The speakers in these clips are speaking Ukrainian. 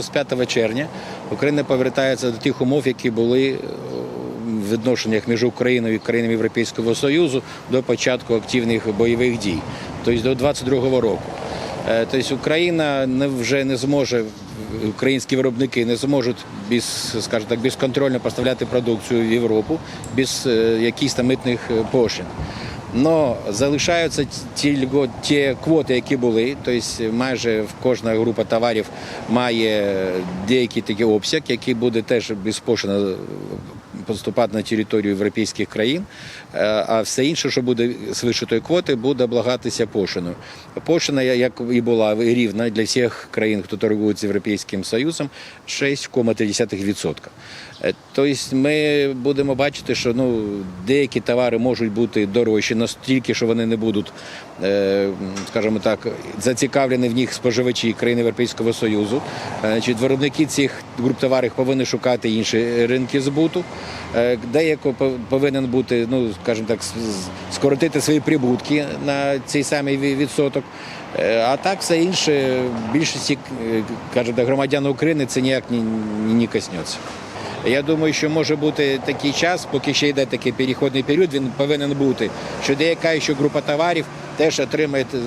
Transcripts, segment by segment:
З 5 червня Україна повертається до тих умов, які були е, в відношеннях між Україною і країнами Європейського Союзу до початку активних бойових дій, тобто до 22-го року. Е, Тобто Україна вже не зможе, українські виробники не зможуть без, скажімо так, безконтрольно поставляти продукцію в Європу без е, якихось там митних пошлин. Но залишаються ті ті квоти, які були. Тобто майже кожна група товарів має деякий такий обсяг, який буде теж безпошено поступати на територію європейських країн. Е, А все інше, що буде свише тої квоти, буде облагатися пошиною. Пошина, як і була рівна для всіх країн, хто торгує з Європейським Союзом, 6,3%. Е, Тобто ми будемо бачити, що ну, деякі товари можуть бути дорожчі, настільки, що вони не будуть, е, скажімо так, зацікавлені в них споживачі країн Європейського Союзу. Е, Значить, виробники цих груп товарів повинні шукати інші ринки збуту. Е, Деяко повинен бути, ну, скажімо так, скоротити свої прибутки на цей самий відсоток. Е, А так все інше, більшості е, кажуть, громадян України це ніяк не, не коснеться. Я думаю, що може бути такий час, поки ще йде такий переходний період, він повинен бути, що деяка ще група товарів теж отримає, е,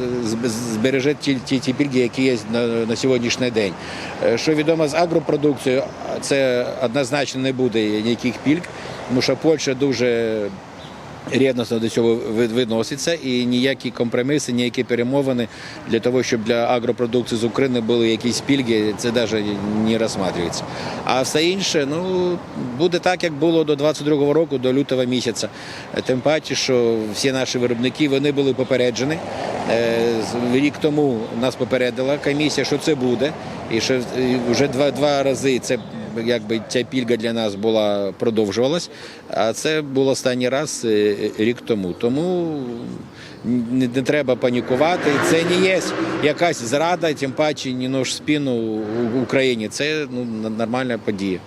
збереже ті, ті, ті пільги, які є на, на сьогоднішній день. Е, Що відомо з агропродукцією, це однозначно не буде ніяких пільг, тому що Польща дуже рівносно до цього відноситься і ніякі компроміси, ніякі перемовини для того, щоб для агропродукції з України були якісь пільги, це навіть не розглядається. А все інше, ну буде так, як було до 22-го року, до лютого місяця. Тим паче, що всі наші виробники вони були попереджені. Е, Рік тому нас попередила комісія, що це буде, і що е, вже два, два рази це якби ця пільга для нас була продовжувалась, а це був останній раз е, рік тому. Тому не, треба панікувати. Це не є якась зрада, тим паче ні нож спину в Україні. Це ну, нормальна подія.